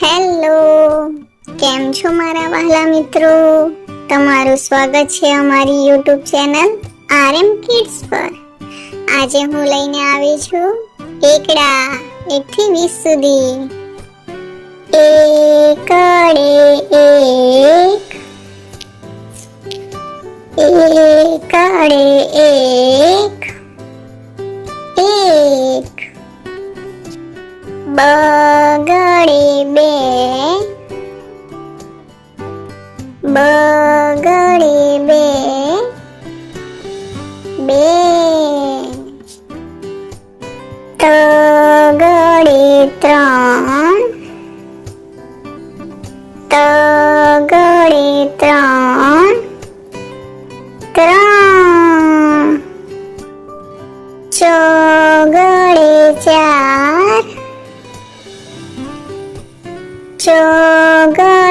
Hello, કેમ છો મારા વહાલા મિત્રો? તમારું સ્વાગત છે અમારી યુટ્યુબ ચેનલ આરએમ કિડ્સ પર. આજે હું લઈને આવી છું એકડા 1 થી 20 સુધી. એકડે એક એકડે એક એક બગડે બે. બગડી બે. બે. તગડી ત્રણ. તગડી ત્રણ. ત્રણ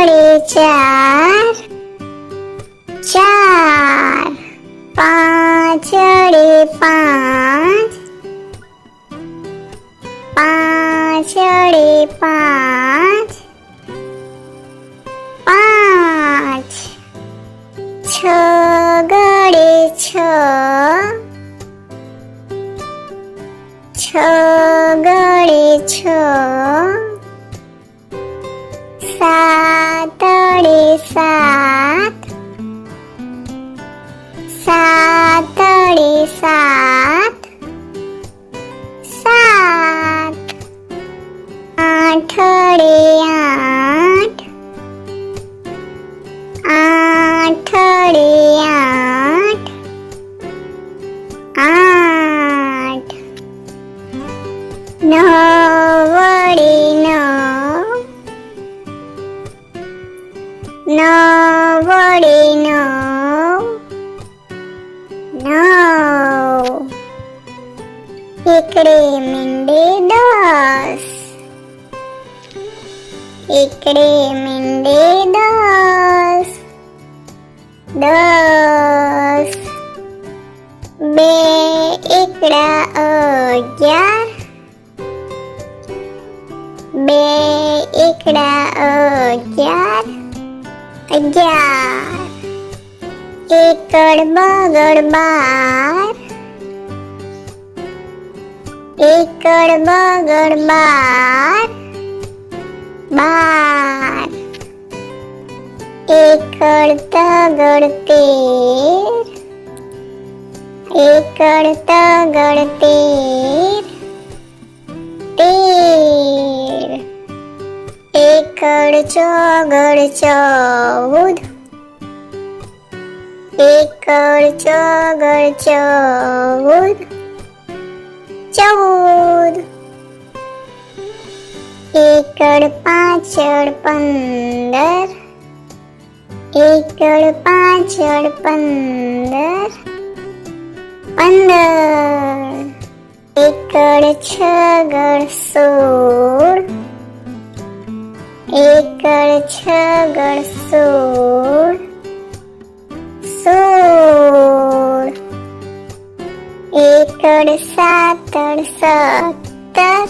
পড়ে চার চার পাঁচড়ে পাঁচ পাঁচড়ে পাঁচ পাঁচ ছগড়ে ছ ছ no worry no no worry no no ఇక్కడే మిండి దాస్ ఇక్కడే మిండి దాస్ దాస్ బే ఇక్కడ ఓ గ్యా એકડા અગિયાર અગિયાર એકડ બગડ બાર એકડ બગડ બાર બાર એકડ તગડ તેર એકડ તગડ તેર એકડ ચોગડ ચૌદ. એકડ ચોગડ ચૌદ. ચૌદ. એકડ પાછળ પંદર. એકડ પાછળ પંદર. પંદર. એકડ છગડ સોળ. એકડ છગડ સોળ સોળ. એકડ સાતડ સત્તર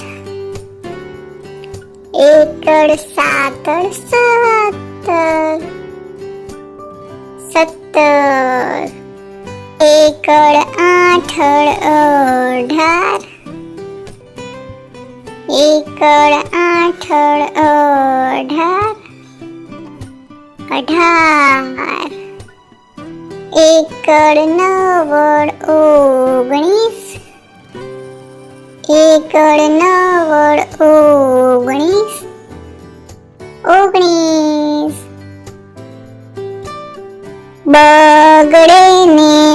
એકડ સાતડ સત્તર સત્તર. એકડ આઠડ અઢાર એકડ આઠડ અઢાર અઢાર એકડ નવડ ઓગણીસ એકડ નવડ ઓગણીસ ઓગણીસ બગડે ને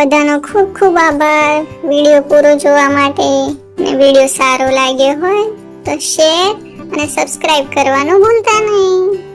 બધાનો ખૂબ ખૂબ આભાર. વીડિયો પૂરો જોવા માટે ને વીડિયો સારો લાગ્યો હોય તો શેર અને સબસ્ક્રાઇબ કરવાનું ભૂલતા નહીં.